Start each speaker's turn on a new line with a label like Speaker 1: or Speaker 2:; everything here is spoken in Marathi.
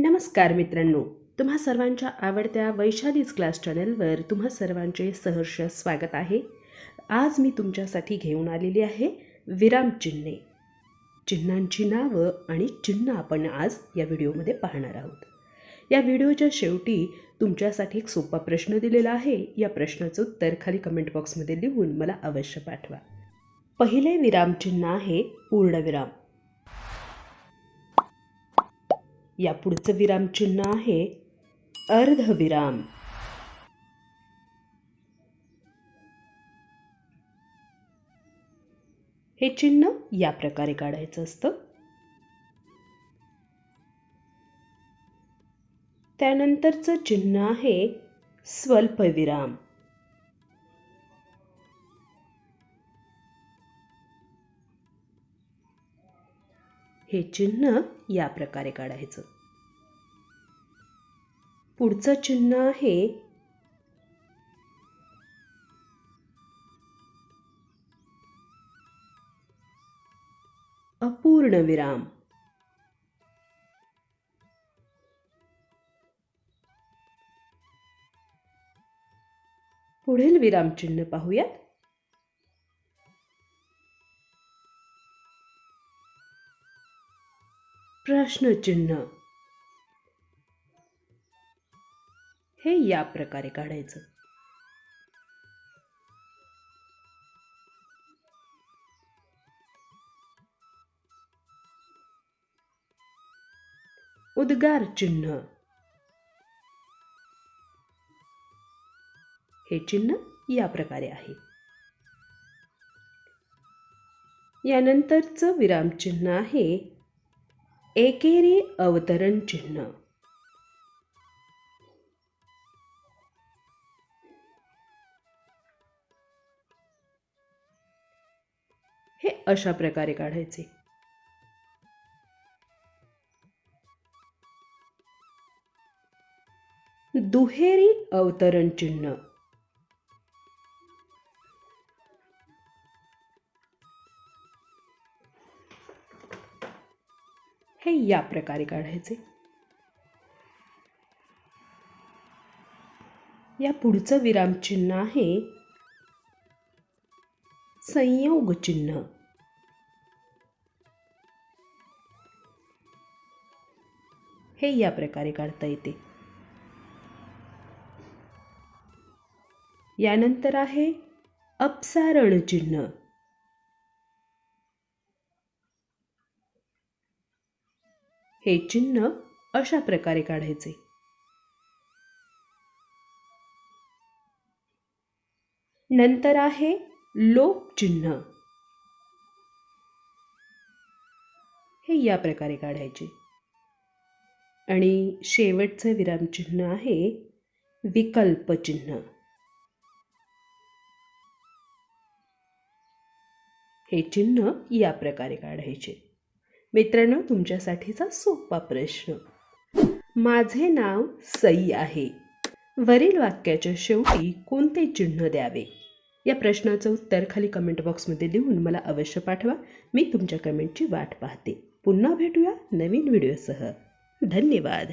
Speaker 1: नमस्कार मित्रांनो. तुम्हा सर्वांच्या आवडत्या वैशालीज क्लास चॅनलवर तुम्हा सर्वांचे सहर्ष स्वागत आहे. आज मी तुमच्यासाठी घेऊन आलेली आहे विरामचिन्हे चिन्हांची नावं आणि चिन्ह आपण आज या व्हिडिओमध्ये पाहणार आहोत. या व्हिडिओच्या शेवटी तुमच्यासाठी एक सोपा प्रश्न दिलेला आहे. या प्रश्नाचं उत्तर खाली कमेंट बॉक्समध्ये लिहून मला अवश्य पाठवा. पहिले विरामचिन्ह आहे पूर्णविराम या पुढचं विरामचिन्ह आहे अर्धविराम. हे चिन्ह या प्रकारे काढायचं असतं. त्यानंतरचं चिन्ह आहे स्वल्पविराम. हे चिन्ह या प्रकारे काढायचं. पुढचं चिन्ह आहे अपूर्ण विराम. पुढील विरामचिन्ह पाहूयात. प्रश्नचिन्ह. हे या प्रकारे काढायचं. उद्गार चिन्ह. हे चिन्ह या प्रकारे आहे. यानंतरचं विरामचिन्ह आहे. एकेरी अवतरण चिन्ह. हे अशा प्रकारे काढायचे. दुहेरी अवतरण चिन्ह. हे या प्रकारे काढायचे. या पुढचं विरामचिन्ह आहे संयोग चिन्ह. हे या प्रकारे काढता येते. यानंतर आहे अपसारण चिन्ह. हे चिन्ह अशा प्रकारे काढायचे. नंतर आहे लोप चिन्ह. हे या प्रकारे काढायचे. आणि शेवटचं विरामचिन्ह आहे विकल्प चिन्ह. हे चिन्ह या प्रकारे काढायचे. मित्रांनो तुमच्यासाठीचा सोपा प्रश्न. माझे नाव सई आहे. वरील वाक्याच्या शेवटी कोणते चिन्ह द्यावे? या प्रश्नाचं उत्तर खाली कमेंट बॉक्समध्ये लिहून मला अवश्य पाठवा. मी तुमच्या कमेंटची वाट पाहते. पुन्हा भेटूया नवीन व्हिडिओसह धन्यवाद.